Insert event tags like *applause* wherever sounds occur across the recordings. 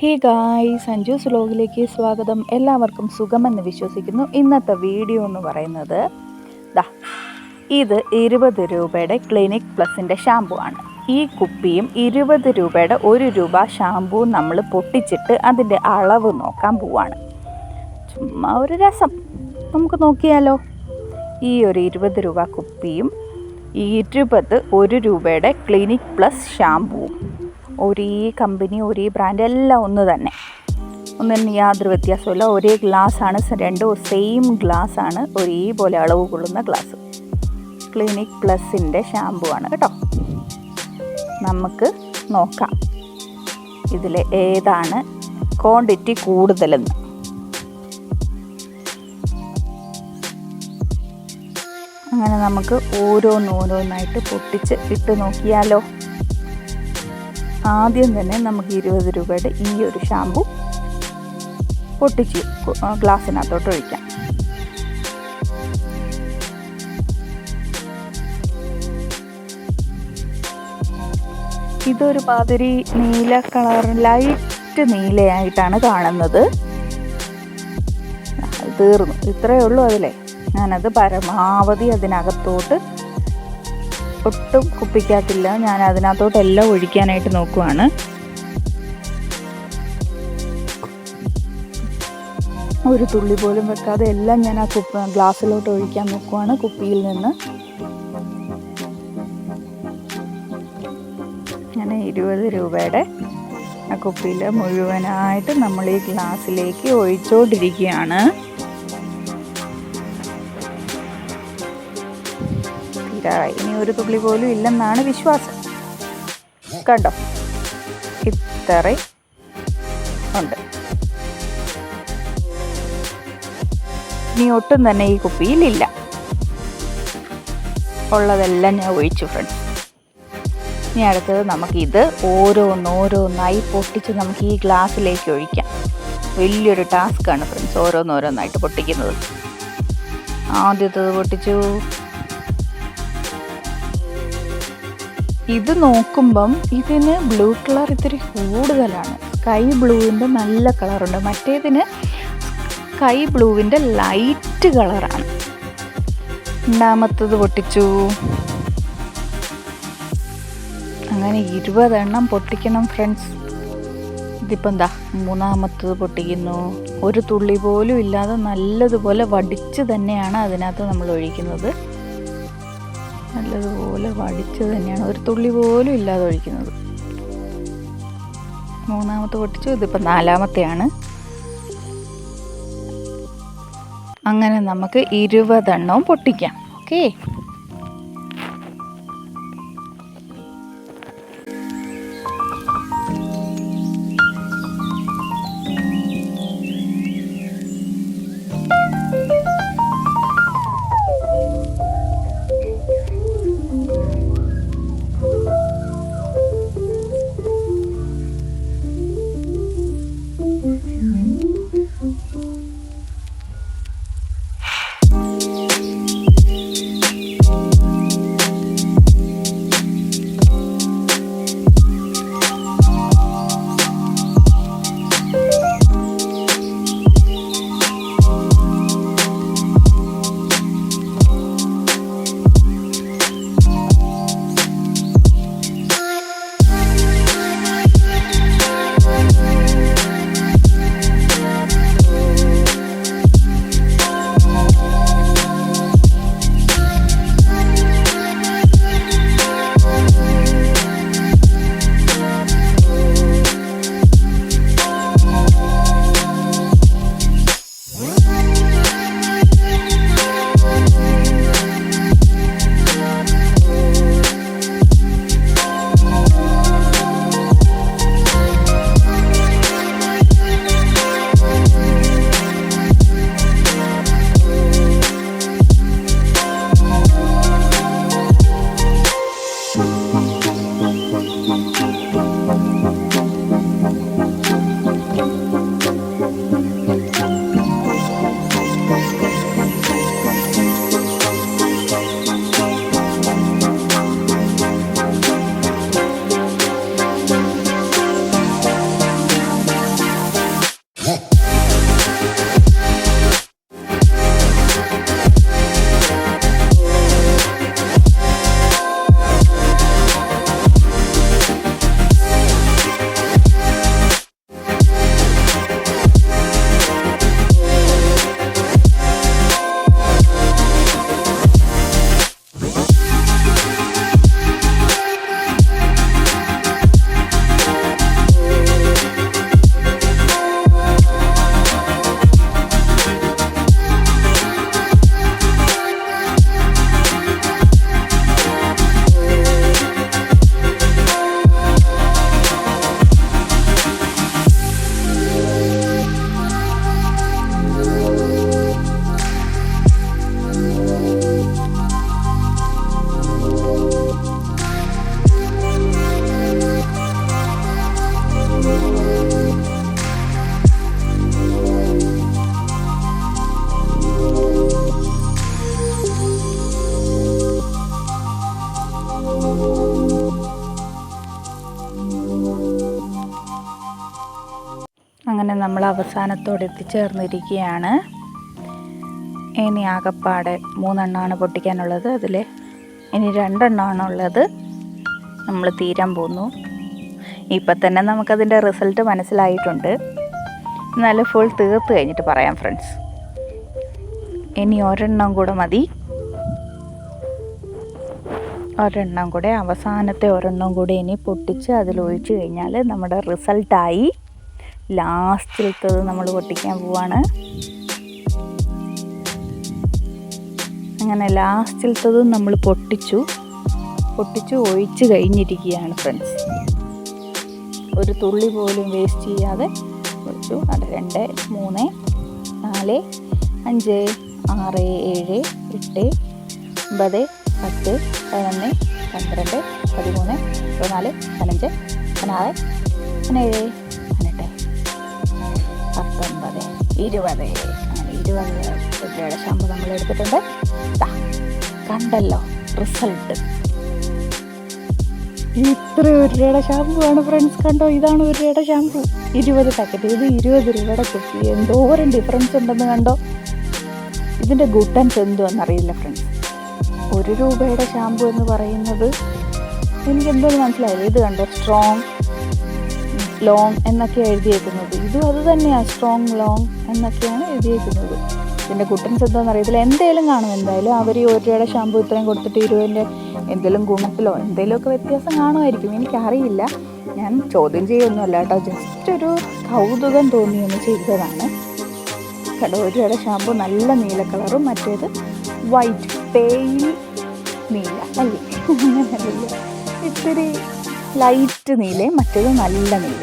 ഹേ ഗായ് സഞ്ജൂസ് വ്ലോഗിലേക്ക് സ്വാഗതം. എല്ലാവർക്കും സുഖമെന്ന് വിശ്വസിക്കുന്നു. ഇന്നത്തെ വീഡിയോ എന്ന് പറയുന്നത് ദാ ഇത് ഇരുപത് രൂപയുടെ ക്ലിനിക് പ്ലസിന്റെ ഷാമ്പു ആണ്. ഈ കുപ്പിയും ഇരുപത് രൂപയുടെ ഒരു രൂപ ഷാമ്പു നമ്മൾ പൊട്ടിച്ചിട്ട് അതിന്റെ അളവ് നോക്കാൻ പോവാണ്. ചുമ്മാ ഒരു രസം. നമുക്ക് നോക്കിയാലോ? ഈ ഒരു ഇരുപത് രൂപ കുപ്പിയും ഇരുപത് ഒരു രൂപയുടെ ക്ലിനിക് പ്ലസ് ഷാമ്പുവും ഒരേ കമ്പനി ഒരേ ബ്രാൻഡ് എല്ലാം ഒന്ന് തന്നെ. ഒന്നും യാതൊരു വ്യത്യാസമില്ല ഒരേ ഗ്ലാസ്സാണ് രണ്ടും സെയിം ഗ്ലാസ്സാണ് ഒരേപോലെ അളവ് കൊള്ളുന്ന ഗ്ലാസ് ക്ലിനിക് പ്ലസിന്റെ ഷാമ്പു ആണ് കേട്ടോ. നമുക്ക് നോക്കാം. ഇതിൽ ഏതാണ് ക്വാണ്ടിറ്റി കൂടുതലെന്ന്. അങ്ങനെ നമുക്ക് ഓരോന്നോരോന്നായിട്ട് പൊട്ടിച്ച് ഇട്ട് നോക്കിയാലോ? ആദ്യം തന്നെ നമുക്ക് ഇരുപത് രൂപയുടെ ഈ ഒരു ഷാമ്പു പൊട്ടിച്ച് ഗ്ലാസ്സിനകത്തോട്ട് ഒഴിക്കാം. ഇതൊരു പാതിരി നീല കളർ ലൈറ്റ് നീലയായിട്ടാണ് കാണുന്നത്. തീർന്നു. ഇത്രയേ ഉള്ളൂ അതിലെ. ഞാനത് പരമാവധി അതിനകത്തോട്ട് ഒട്ടും കുപ്പിക്കാത്തില്ല. ഞാൻ അതിനകത്തോട്ട് എല്ലാം ഒഴിക്കാനായിട്ട് നോക്കുവാണ്. ഒരു തുള്ളി പോലും വെക്കാതെ എല്ലാം ഞാൻ ആ കുപ്പ ഗ്ലാസ്സിലോട്ട് ഒഴിക്കാൻ നോക്കുവാണ് കുപ്പിയിൽ നിന്ന്. ഞാൻ ഇരുപത് രൂപയുടെ ആ കുപ്പിയിൽ മുഴുവനായിട്ട് നമ്മൾ ഈ ഗ്ലാസ്സിലേക്ക് ഒഴിച്ചുകൊണ്ടിരിക്കുകയാണ് തീരാറായി. ഇനി ഒരു തുള്ളി പോലും ഇല്ലെന്നാണ് വിശ്വാസം. കണ്ടോ? ഇത്ര ഉണ്ട്. ഇനി ഒട്ടും തന്നെ ഈ കുപ്പിയിലില്ല ഉള്ളതെല്ലാം ഞാൻ ഒഴിച്ചു ഫ്രണ്ട്സ് ഇനി അടുത്തത് നമുക്കിത് ഓരോന്ന് ഓരോന്നായി പൊട്ടിച്ച് നമുക്ക് ഈ ഗ്ലാസ്സിലേക്ക് ഒഴിക്കാം. വലിയൊരു ടാസ്ക്കാണ് ഫ്രണ്ട്സ് ഓരോന്നോരോന്നായിട്ട് പൊട്ടിക്കുന്നത്. ആദ്യത്തത് പൊട്ടിച്ചു. ഇത് നോക്കുമ്പം ഇതിന് ബ്ലൂ കളർ ഇത്തിരി കൂടുതലാണ്. സ്കൈ ബ്ലൂവിന്റെ നല്ല കളറുണ്ട് മറ്റേതിന് സ്കൈ ബ്ലൂവിന്റെ ലൈറ്റ് കളറാണ് രണ്ടാമത്തത് പൊട്ടിച്ചു. അങ്ങനെ ഇരുപതെണ്ണം പൊട്ടിക്കണം ഫ്രണ്ട്സ് ഇതിപ്പോൾ എന്താ മൂന്നാമത്തത് പൊട്ടിക്കുന്നു. ഒരു തുള്ളി പോലും ഇല്ലാതെ നല്ലതുപോലെ വടിച്ച് തന്നെയാണ് അതിനകത്ത് നമ്മൾ ഒഴിക്കുന്നത്. നല്ലതുപോലെ വടിച്ചു തന്നെയാണ്. ഒരു തുള്ളി പോലും ഇല്ലാതെ ഒഴിക്കുന്നത്. മൂന്നാമത്തെ പൊട്ടിച്ചു. ഇതിപ്പോൾ നാലാമത്തെയാണ്. അങ്ങനെ നമുക്ക് ഇരുപതെണ്ണവും പൊട്ടിക്കാം. ഓക്കേ? അങ്ങനെ നമ്മൾ അവസാനത്തോടെ എത്തിച്ചേർന്നിരിക്കുകയാണ്. ഇനി ആകപ്പാടെ മൂന്നെണ്ണമാണ് പൊട്ടിക്കാനുള്ളത്. അതിൽ ഇനി രണ്ടെണ്ണമാണ് ഉള്ളത്. നമ്മൾ തീരാൻ പോകുന്നു ഇപ്പം തന്നെ നമുക്കതിന്റെ റിസൾട്ട് മനസ്സിലായിട്ടുണ്ട്. എന്നാലും ഫുൾ തീർത്ത് കഴിഞ്ഞിട്ട് പറയാം ഫ്രണ്ട്സ് ഇനി ഒരെണ്ണം കൂടെ മതി. ഒരെണ്ണം കൂടെ അവസാനത്തെ ഒരെണ്ണം കൂടെ ഇനി പൊട്ടിച്ച് അതിലൊഴിച്ച് കഴിഞ്ഞാൽ നമ്മുടെ റിസൾട്ടായി. ലാസ്റ്റിലത്തത് നമ്മൾ പൊട്ടിക്കാൻ പോവാണ്. അങ്ങനെ ലാസ്റ്റിലത്തതും നമ്മൾ പൊട്ടിച്ചു. പൊട്ടിച്ചു ഒഴിച്ച് കഴിഞ്ഞിരിക്കുകയാണ് ഫ്രണ്ട്സ്. ഒരു തുള്ളി പോലും വേസ്റ്റ് ചെയ്യാതെ ഒഴിച്ചു അത് രണ്ട് മൂന്ന് നാല് അഞ്ച് ആറ് ഏഴ് എട്ട് ഒമ്പത് പത്ത് പതിനൊന്ന് പന്ത്രണ്ട് പതിമൂന്ന് പതിനാല് പതിനഞ്ച് പതിനാറ് പതിനേഴ്. പത്തൊമ്പത് ഇരുപത് ഇരുപത് രൂപയുടെ ഷാമ്പു നമ്മൾ എടുത്തിട്ടുണ്ട്. കണ്ടല്ലോ റിസൾട്ട്. ഇത്ര ഒരു രൂപയുടെ ഷാമ്പു ആണ് ഫ്രണ്ട്സ് കണ്ടോ? ഇതാണ് ഒരു രൂപയുടെ ഷാമ്പു ഇരുപത് പാക്കറ്റ് ഇത് ഇരുപത് രൂപയുടെ കുപ്പി. എന്തോരം ഡിഫറൻസ് ഉണ്ടെന്ന് കണ്ടോ? ഇതിന്റെ ഗുട്ടൻസ് എന്തുവെന്നറിയില്ല ഫ്രണ്ട്സ് ഒരു രൂപയുടെ ഷാമ്പു എന്ന് പറയുന്നത് എനിക്ക് എന്തോന്ന് മനസ്സിലായില്ല. ഇത് കണ്ടോ? സ്ട്രോങ് ലോങ് എന്നൊക്കെ എഴുതിയേക്കുന്നത്. ഇതും അത് തന്നെയാണ് സ്ട്രോങ് ലോങ് എന്നൊക്കെയാണ് എഴുതിയേക്കുന്നത്. ഇതിന്റെ കുട്ടൻസ് എന്താണെന്ന് അറിയത്തില്ല. എന്തേലും കാണും എന്തായാലും. അവർ ഈ ഒരു രൂപയുടെ ഷാമ്പു ഇത്രയും കൊടുത്തിട്ട് ഇരുപതിന്റെ എന്തെങ്കിലും ഗുണത്തിലോ എന്തെങ്കിലുമൊക്കെ വ്യത്യാസം കാണുമായിരിക്കും. എനിക്കറിയില്ല. ഞാൻ ചോദ്യം ചെയ്യൊന്നുമല്ല കേട്ടോ. ജസ്റ്റ് ഒരു കൗതുകം തോന്നിയൊന്ന് ചെയ്തതാണ്. കേട്ടോ ഒരു രൂപയുടെ ഷാമ്പു നല്ല നീല കളറും മറ്റേത് വൈറ്റ് പേയിൽ നീല. അല്ലേ? *laughs* ഇത്തിരി ലൈറ്റ് നീലയും മറ്റേത് നല്ല നീല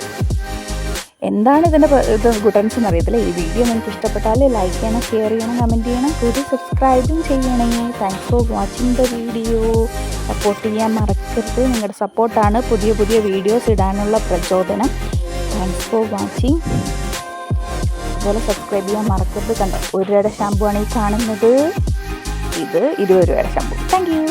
എന്താണ് ഇതിന്റെ ഇത് ഗുഡൻസ് എന്ന് അറിയത്തില്ല ഈ വീഡിയോ നിങ്ങൾക്ക് ഇഷ്ടപ്പെട്ടാൽ ലൈക്ക് ചെയ്യണം ഷെയർ ചെയ്യണം കമന്റ് ചെയ്യണം കൂടി സബ്സ്ക്രൈബും ചെയ്യണേ. Thanks for watching the video support ചെയ്യാൻ മറക്കരുത്. നിങ്ങളുടെ സപ്പോർട്ടാണ് പുതിയ പുതിയ വീഡിയോസ് ഇടാനുള്ള പ്രചോദനം. താങ്ക്സ് ഫോർ വാച്ചിങ് അതുപോലെ സബ്സ്ക്രൈബ് ചെയ്യാൻ മറക്കരുത്. കണ്ടോ? ഒരു രൂപയുടെ ഷാമ്പു ആണ് ഈ കാണുന്നത്. ഇത് ഇരുപത് രൂപയുടെ ഷാമ്പു താങ്ക് യു